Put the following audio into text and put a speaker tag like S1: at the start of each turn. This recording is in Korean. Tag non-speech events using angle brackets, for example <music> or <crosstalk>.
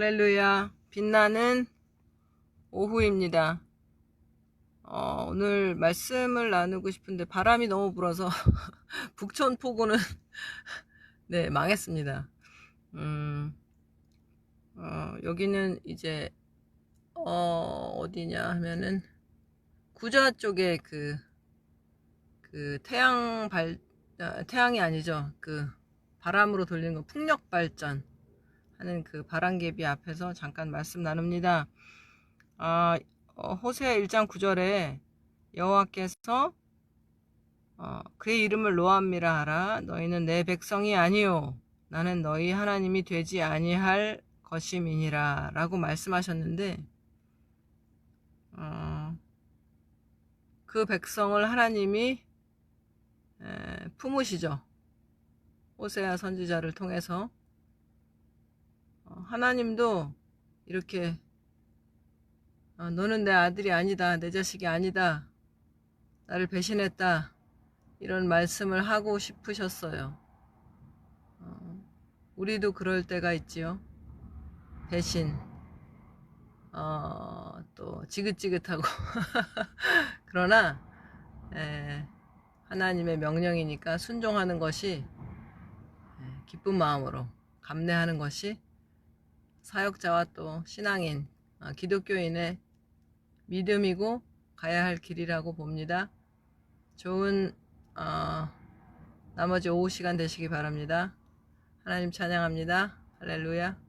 S1: 할렐루야. 빛나는 오후입니다. 어, 오늘 말씀을 나누고 싶은데 바람이 너무 불어서 <laughs> 북촌 포구는 <laughs> 네, 망했습니다. 음, 어, 여기는 이제 어, 어디냐 하면은 구좌 쪽에 그, 그 태양 발, 아, 태양이 아니죠. 그 바람으로 돌리는 거 풍력 발전 하는 그 바람개비 앞에서 잠깐 말씀 나눕니다. 아, 어, 호세 1장 9절에 여호와께서 어, 그의 이름을 노함미라 하라 너희는 내 백성이 아니요 나는 너희 하나님이 되지 아니할 것임이니라 라고 말씀하셨는데 어, 그 백성을 하나님이 에, 품으시죠. 호세아 선지자를 통해서 어, 하나님도 이렇게 어, 너는 내 아들이 아니다, 내 자식이 아니다, 나를 배신했다. 이런 말씀을 하고 싶으셨어요. 어, 우리도 그럴 때가 있지요. 배신, 어, 또 지긋지긋하고. <laughs> 그러나 에, 하나님의 명령이니까 순종하는 것이 에, 기쁜 마음으로 감내하는 것이 사역자와 또 신앙인, 아, 기독교인의 믿음이고 가야 할 길이라고 봅니다. 좋은 어, 나머지 오후 시간 되시기 바랍니다. 하나님 찬양합니다. 할렐루야.